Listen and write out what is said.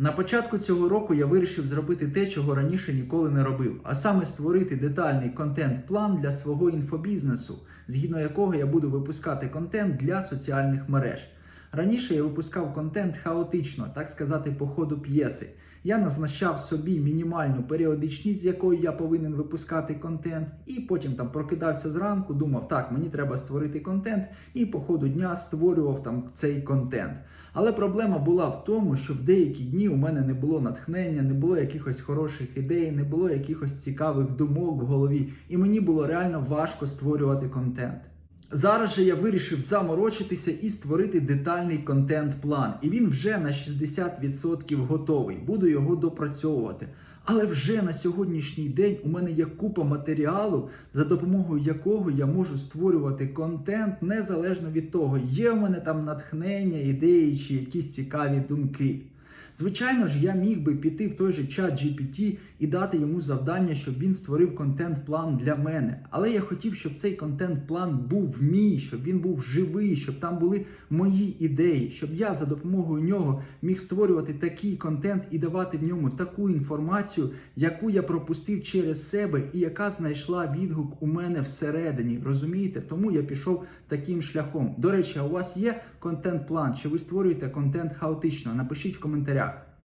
На початку цього року я вирішив зробити те, чого раніше ніколи не робив, а саме створити детальний контент-план для свого інфобізнесу, згідно якого я буду випускати контент для соціальних мереж. Раніше я випускав контент хаотично, так сказати, по ходу п'єси. Я назначав собі мінімальну періодичність, з якою я повинен випускати контент, і потім там прокидався зранку, думав, так, мені треба створити контент, і по ходу дня створював там цей контент. Але проблема була в тому, що в деякі дні у мене не було натхнення, не було якихось хороших ідей, не було якихось цікавих думок в голові, і мені було реально важко створювати контент. Зараз же я вирішив заморочитися і створити детальний контент-план. І він вже на 60% готовий. Буду його допрацьовувати. Але вже на сьогоднішній день у мене є купа матеріалу, за допомогою якого я можу створювати контент незалежно від того, є в мене там натхнення, ідеї чи якісь цікаві думки. Звичайно ж, я міг би піти в той же чат GPT і дати йому завдання, щоб він створив контент-план для мене. Але я хотів, щоб цей контент-план був мій, щоб він був живий, щоб там були мої ідеї, щоб я за допомогою нього міг створювати такий контент і давати в ньому таку інформацію, яку я пропустив через себе і яка знайшла відгук у мене всередині. Розумієте? Тому я пішов таким шляхом. До речі, а у вас є контент-план? Чи ви створюєте контент хаотично? Напишіть в коментарях.